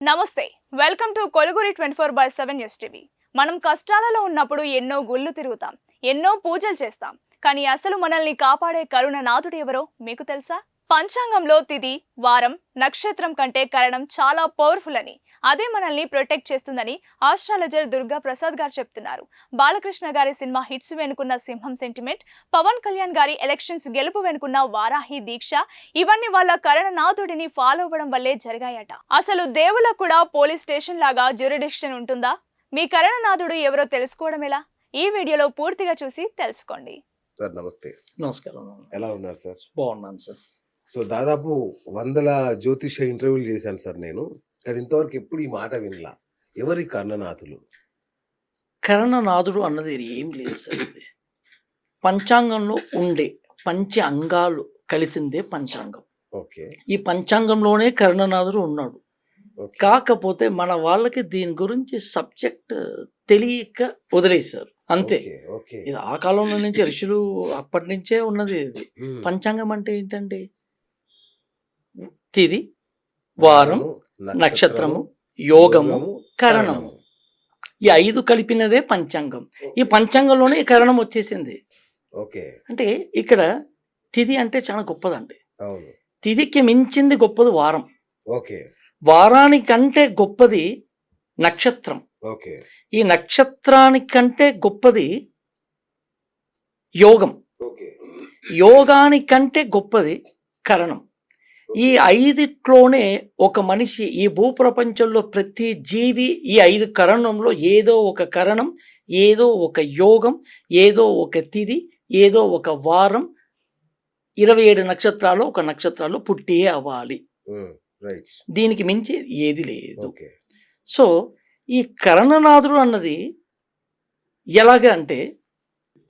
నమస్తే welcome to కొలుగురి twenty four by seven news TV. మనం కష్టాలలో ఉన్నప్పుడు ఎన్నో గుళ్ళు తిరుగుతాం ఎన్నో పూజలు చేస్తాం కానీ అసలు మనల్ని కాపాడే కరుణ నాథుడు ఎవరో మీకు తెలుసా? పంచాంగంలో తిది వారం నక్షత్రం కంటే కరణం చాలా పవర్ఫుల్ అని. అదే మనల్ని ప్రొటెక్ట్ చేస్తుందని ఆస్ట్రాలజర్ దుర్గా ప్రసాద్ గారు చెప్తున్నారు. బాలకృష్ణ గారి సినిమా హిట్స్ వెనుకున్న సింహం సెంటిమెంట్ పవన్ కళ్యాణ్ గారి ఎలక్షన్స్ గెలుపు వెనుకున్న వారాహి దీక్ష ఇవన్నీ వాళ్ళ కరణనాథుడిని ఫాలో అవ్వడం వల్లే జరిగాయట. అసలు దేవుళ్ళకు కూడా పోలీస్ స్టేషన్ లాగా జ్యూరిడిక్షన్ ఉంటుందా? మీ కరణనాథుడు ఎవరో తెలుసుకోవడం ఎలా? ఈ వీడియోలో పూర్తిగా చూసి తెలుసుకోండి. సార్ నమస్తే. నమస్కారం. ఎలా ఉన్నారు సార్? బాగున్నాను సార్. సో దాదాపు వందల జ్యోతిష ఇంటర్వ్యూలు చేశాను సార్ నేను. కానీ ఇంతవరకు ఎప్పుడు ఈ మాట వినలా. ఎవరి కర్ణనాథులు? కరణనాథుడు అన్నది ఏం లేదు సార్ ఇది. పంచాంగంలో ఉండే పంచ అంగాలు కలిసిందే పంచాంగం. ఓకే. ఈ పంచాంగంలోనే కరణనాథుడు ఉన్నాడు. కాకపోతే మన వాళ్ళకి దీని గురించి సబ్జెక్ట్ తెలియక వదిలేశారు. అంతే. ఇది ఆ కాలంలో నుంచి ఋషులు అప్పటి నుంచే ఉన్నది ఇది. పంచాంగం అంటే ఏంటండి? తిది వారం నక్షత్రము యోగము కరణము. ఈ ఐదు కలిపినదే పంచాంగం. ఈ పంచాంగంలోనే ఈ కరణం వచ్చేసింది. ఓకే. అంటే ఇక్కడ తిథి అంటే చాలా గొప్పదండి. తిథికి మించింది గొప్పది వారం. ఓకే. వారానికంటే గొప్పది నక్షత్రం. ఓకే. ఈ నక్షత్రానికంటే గొప్పది యోగం. యోగానికంటే గొప్పది కరణం. ఈ ఐదిట్లోనే ఒక మనిషి ఈ భూప్రపంచంలో ప్రతి జీవి ఈ ఐదు కరణంలో ఏదో ఒక కరణం ఏదో ఒక యోగం ఏదో ఒక తిథి ఏదో ఒక వారం ఇరవై ఏడు నక్షత్రాలు ఒక నక్షత్రాలు పుట్టే అవ్వాలి. దీనికి మించి ఏది లేదు. సో ఈ కరణనాథుడు అన్నది ఎలాగ అంటే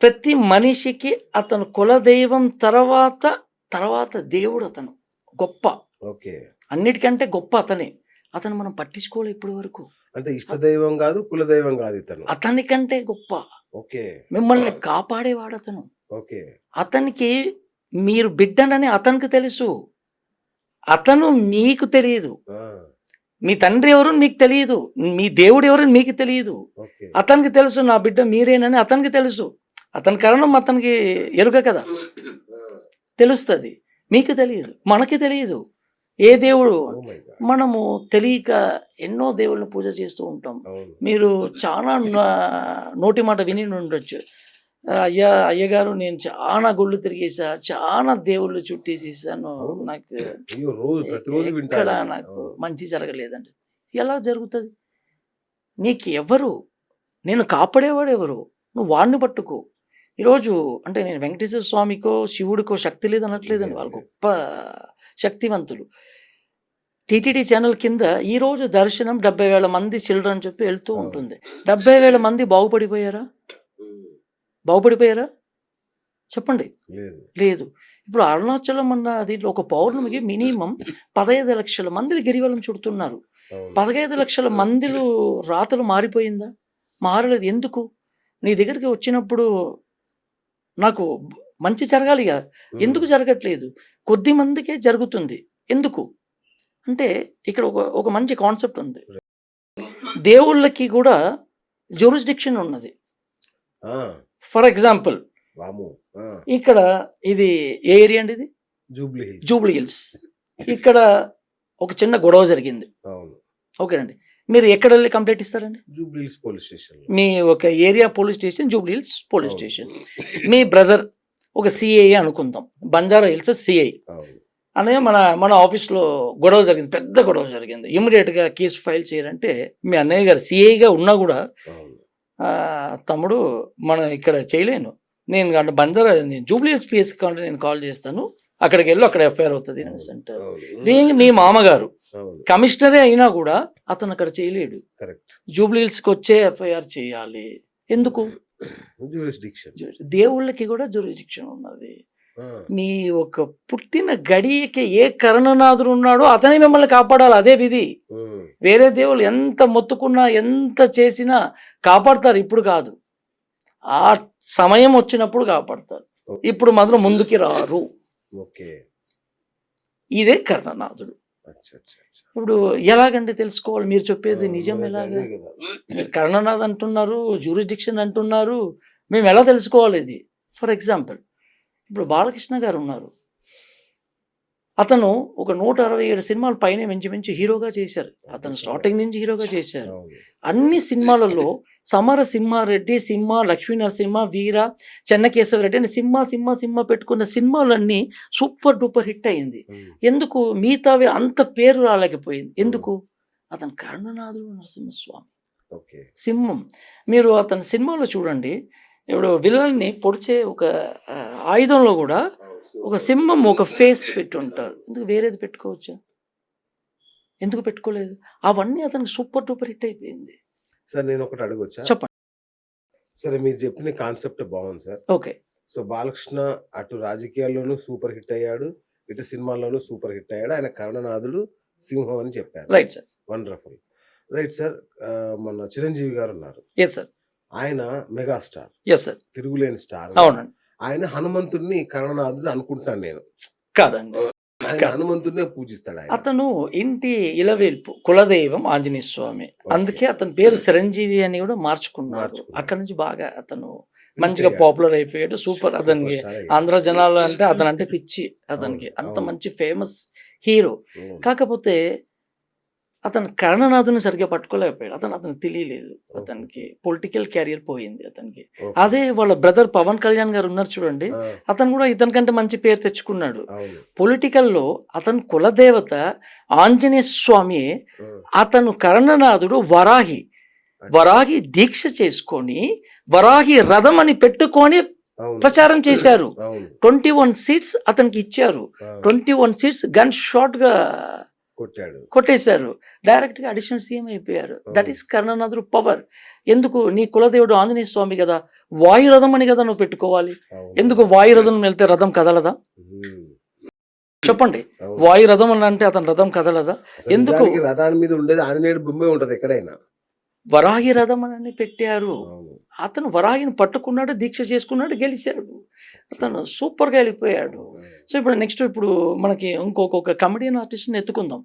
ప్రతి మనిషికి అతను కులదైవం తర్వాత తర్వాత దేవుడు అతను. గొప్ప. ఓకే. అన్నిటికంటే గొప్ప అతనే. అతను మనం పట్టించుకోవాలి ఇప్పటి వరకు. అంటే ఇష్టదైవం కాదు కులదైవం కాదు ఇతను. అతనికంటే గొప్ప. ఓకే. మిమ్మల్ని కాపాడేవాడు అతను. ఓకే. అతనికి మీరు బిడ్డనని అతనికి తెలుసు. అతను మీకు తెలియదు. మీ తండ్రి ఎవరు మీకు తెలియదు. మీ దేవుడు ఎవరు మీకు తెలియదు. అతనికి తెలుసు నా బిడ్డ మీరేనని అతనికి తెలుసు. అతని కారణం అతనికి ఎరుక కదా. తెలుస్తుంది. మీకు తెలియదు మనకి తెలియదు. ఏ దేవుడు? Oh. మనము తెలియక ఎన్నో దేవుళ్ళని పూజ చేస్తూ ఉంటాం. మీరు చాలా నోటి మాట విని ఉండొచ్చు. అయ్యా అయ్యగారు నేను చాలా గుళ్ళు తిరిగేసా చాలా దేవుళ్ళు చుట్టేసేసాను. నాకు వింటాను నాకు. మంచి జరగలేదండి. ఎలా జరుగుతుంది? నీకు ఎవరు నేను కాపాడేవాడు ఎవరు నువ్వు వాడిని పట్టుకో. ఈరోజు అంటే నేను వెంకటేశ్వర స్వామికో శివుడికో శక్తి లేదు అనట్లేదండి వాళ్ళు గొప్ప శక్తివంతులు. టీటీడీ ఛానల్ కింద ఈరోజు దర్శనం డెబ్బై వేల మంది చిల్డ్రన్ చెప్పి వెళ్తూ. ఉంటుంది. డెబ్బై వేల మంది బాగుపడిపోయారా? బాగుపడిపోయారా? చెప్పండి. లేదు. ఇప్పుడు అరుణాచలం అన్న దీంట్లో ఒక పౌర్ణమికి మినిమం పదహైదు లక్షల మందిని గిరివలం చుడుతున్నారు. పదహైదు లక్షల మందిలో రాతలు మారిపోయిందా? మారలేదు. ఎందుకు? నీ దగ్గరికి వచ్చినప్పుడు నాకు మంచి జరగాలి కదా. ఎందుకు జరగట్లేదు? కొద్ది మందికే జరుగుతుంది. ఎందుకు? అంటే ఇక్కడ ఒక ఒక మంచి కాన్సెప్ట్ ఉంది. దేవుళ్ళకి కూడా జ్యూరిస్డిక్షన్ ఉన్నది. ఫర్ ఎగ్జాంపుల్ ఇక్కడ ఇది ఏ ఏరియా అండి ఇది? జూబ్లీ హిల్స్. ఇక్కడ ఒక చిన్న గొడవ జరిగింది. ఓకేనండి. మీరు ఎక్కడ వెళ్ళి కంప్లైంట్ ఇస్తారండి? జూబ్లీ హిల్స్ పోలీస్ స్టేషన్ మీ ఒక area police station Jubilee Hills police. Station. మీ బ్రదర్ ఒక సిఐ అనుకుందాం. బంజారా హిల్స్ సిఐ. అనే మన మన ఆఫీస్లో గొడవ జరిగింది పెద్ద గొడవ జరిగింది. ఇమ్మీడియట్గా కేసు ఫైల్ చేయాలంటే మీ అన్నయ్య గారు సిఐగా ఉన్నా కూడా తమ్ముడు మనం ఇక్కడ చేయలేను. నేను అంటే బంజారా నేను జూబ్లీ హిల్స్ పిఎస్ కావాలంటే నేను కాల్ చేస్తాను. అక్కడికి వెళ్ళి అక్కడ ఎఫ్ఐఆర్ అవుతుంది అంటారు. బీయింగ్ మీ మామగారు కమిషనరే అయినా కూడా అతను అక్కడ చేయలేడు. కరెక్ట్. జూబ్లీ హిల్స్కి వచ్చే ఎఫ్ఐఆర్ చేయాలి. ఎందుకు? దేవుళ్ళకి కూడా జ్యూరిడిక్షన్ ఉన్నది. మీ ఒక పుట్టిన గడియకి ఏ కరుణనాథుడు ఉన్నాడో అతనే మిమ్మల్ని కాపాడాలి అదే విధి. వేరే దేవుళ్ళు ఎంత మొత్తుకున్నా ఎంత చేసినా కాపాడతారు ఇప్పుడు కాదు. ఆ సమయం వచ్చినప్పుడు కాపాడతారు. ఇప్పుడు మాత్రం ముందుకి రారు. ఓకే. ఇదే కర్ణనాథుడు. ఇప్పుడు ఎలాగండి తెలుసుకోవాలి? మీరు చెప్పేది నిజం ఎలాగా. మీరు కరుణనాథ్ అంటున్నారు జ్యూరిడిక్షన్ అంటున్నారు మేము ఎలా తెలుసుకోవాలి ఇది? ఫర్ ఎగ్జాంపుల్ ఇప్పుడు బాలకృష్ణ గారు ఉన్నారు. అతను ఒక నూట అరవై ఏడు సినిమాలు పైన మించి మించి హీరోగా చేశారు. అతను స్టార్టింగ్ నుంచి హీరోగా చేశారు. అన్ని సినిమాలలో సమర సింహారెడ్డి సింహ లక్ష్మీ నరసింహ వీర చెన్నకేశవరెడ్డి అని సింహ సింహ సింహ పెట్టుకున్న సినిమాలన్నీ సూపర్ డూపర్ హిట్ అయింది. ఎందుకు? మిగతావి అంత పేరు రాలేకపోయింది. ఎందుకు? అతను కరుణనాథుడు నరసింహస్వామి. సింహం. మీరు అతని సినిమాలో చూడండి. ఇప్పుడు విల్లల్ని పొడిచే ఒక ఆయుధంలో కూడా ఒక సింహం ఒక ఫేస్ పెట్టి ఉంటారు ఎందుకు? వేరేది పెట్టుకోవచ్చా? ఎందుకు పెట్టుకోలేదు? అవన్నీ అతనికి సూపర్ డూపర్ హిట్ అయిపోయింది. సార్ నేను ఒకటి అడగొచ్చా? చెప్పండి. సరే మీరు చెప్పిన కాన్సెప్ట్ బాగుంది సార్. ఓకే. సో బాలకృష్ణ అటు రాజకీయాల్లోనూ సూపర్ హిట్ అయ్యాడు. ఇటు సినిమాల్లోనూ సూపర్ హిట్ అయ్యాడు. ఆయన కరుణనాథుడు సింహం అని చెప్పారు. Right sir. Wonderful. Right sir మన చిరంజీవి గారు ఉన్నారు ఎస్ సార్ ఆయన మెగాస్టార్. ఎస్ సార్ తిరుగులేని స్టార్. అవునండి. ఆయన హనుమంతుడిని కరుణనాథుడు అనుకుంటాను నేను. కాదండి. హనుమంతుడినే పూజిస్తాడు అతను ఇంటి ఇలవేల్పు కులదైవం ఆంజనేయ స్వామి. అందుకే అతని పేరు చిరంజీవి అని కూడా మార్చుకున్నాడు. అక్కడ నుంచి బాగా అతను మంచిగా పాపులర్ అయిపోయాడు. సూపర్ అతనికి. ఆంధ్ర జనాలు అంటే అతను అంటే పిచ్చి అతనికి. అంత. మంచి ఫేమస్ హీరో. అవును. కాకపోతే అతను కరుణనాథుని సరిగ్గా పట్టుకోలేకపోయాడు. అతను అతనికి తెలియలేదు. అతనికి పొలిటికల్ క్యారియర్ పోయింది అతనికి. అదే వాళ్ళ బ్రదర్ పవన్ కళ్యాణ్ గారు ఉన్నారు చూడండి. అతను కూడా ఇతనికంటే మంచి పేరు తెచ్చుకున్నాడు. పొలిటికల్లో అతని కులదేవత ఆంజనేయ స్వామి అతను కర్ణనాథుడు వరాహి. వరాహి దీక్ష చేసుకొని వరాహి రథం అని పెట్టుకొని ప్రచారం చేశారు. ట్వంటీ వన్ సీట్స్ అతనికి ఇచ్చారు. ట్వంటీ వన్ సీట్స్ గన్ షాట్గా కొట్టాడు. కొట్టేశారు. డైరెక్ట్గా అడిషనల్ సీఎం అయిపోయారు. దట్ ఈస్ కర్ణనాథుడు పవర్ ఎందుకు? నీ కులదేవుడు ఆంజనేయ స్వామి కదా వాయురథం అని కదా నువ్వు పెట్టుకోవాలి. ఎందుకు వాయురథం వెళ్తే రథం కదలదా? చెప్పండి. అవును. వాయురథం అని అంటే అతని రథం కదలదా? ఎందుకు? రథాన్ని మీద ఉండేది ఆంజనేయుడు బొమ్మే ఉంటది ఎక్కడైనా. వరాహి రథం అని పెట్టారు అతను వరాహిని పట్టుకున్నాడు దీక్ష చేసుకున్నాడు గెలిచాడు. అతను సూపర్గా వెళ్ళిపోయాడు. సో ఇప్పుడు నెక్స్ట్ ఇప్పుడు మనకి ఇంకొక కమెడియన్ ఆర్టిస్ట్ని ఎత్తుకుందాం.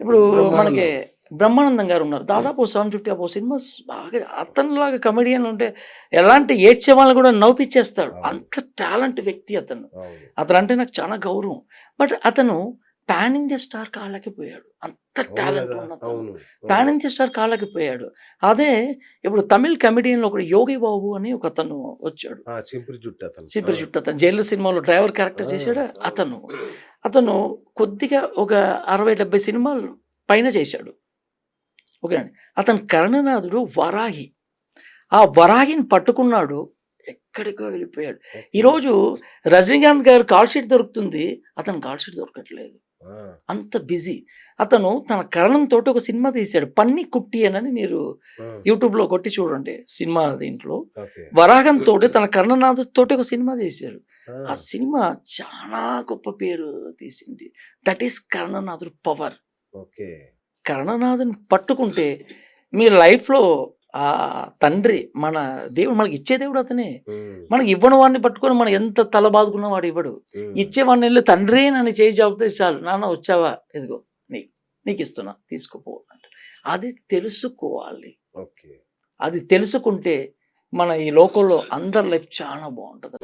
ఇప్పుడు. మనకి బ్రహ్మానందం గారు ఉన్నారు. దాదాపు సెవెన్ ఫిఫ్టీ అబౌ సినిమాస్ బాగా అతనిలాగా కమెడియన్ ఉంటే ఎలాంటి ఏడ్చే వాళ్ళని కూడా నవ్విచ్చేస్తాడు. అంత టాలెంట్ వ్యక్తి అతను. అతను అంటే నాకు చాలా గౌరవం. బట్ అతను పాన్ ఇండియా స్టార్ కాలేకపోయాడు అంత అవును టాలెంట్ ఉన్న పాన్ ఇండియా స్టార్ కాలేకపోయాడు అదే ఇప్పుడు తమిళ్ కమెడియన్లో ఒకడు యోగి బాబు అని ఒక అతను వచ్చాడు. చింపిరి జుట్టు అతను. జైలు సినిమాలో డ్రైవర్ క్యారెక్టర్. చేశాడు? అతను. అతను కొద్దిగా ఒక అరవై డెబ్బై సినిమాలు పైన చేశాడు. ఓకేనండి అతను కర్ణనాథుడు వరాహి. ఆ వరాహిని పట్టుకున్నాడు ఎక్కడికో వెళ్ళిపోయాడు. ఈరోజు రజనీకాంత్ గారు కాల్ షీట్ దొరుకుతుంది. అతను కాల్ షీట్ దొరకట్లేదు. అంత బిజీ. అతను తన కరణంతో ఒక సినిమా తీశాడు పన్ని కుట్టి అని మీరు యూట్యూబ్లో కొట్టి చూడండి సినిమా దీంట్లో. వరాహంతో తన కర్ణనాథ్ తోటి ఒక సినిమా చేశాడు ఆ, సినిమా చాలా గొప్ప పేరు తీసింది. దట్ ఈస్ కర్ణనాథుడు పవర్. ఓకే. కర్ణనాథుని పట్టుకుంటే మీ లైఫ్లో ఆ తండ్రి మన దేవుడు మనకి ఇచ్చే దేవుడు అతనే. మనకి ఇవ్వని వాడిని పట్టుకొని మనం ఎంత తల బాదుకున్నా వాడు ఇవ్వడు. ఇచ్చేవాడిని వెళ్ళి తండ్రి నన్ను చేయి జాబితే చాలు. నాన్న వచ్చావా? ఇదిగో నీ నీకు ఇస్తున్నా తీసుకుపో అది తెలుసుకోవాలి. అది తెలుసుకుంటే మన ఈ లోకంలో అందరి లైఫ్ చాలా బాగుంటుంది.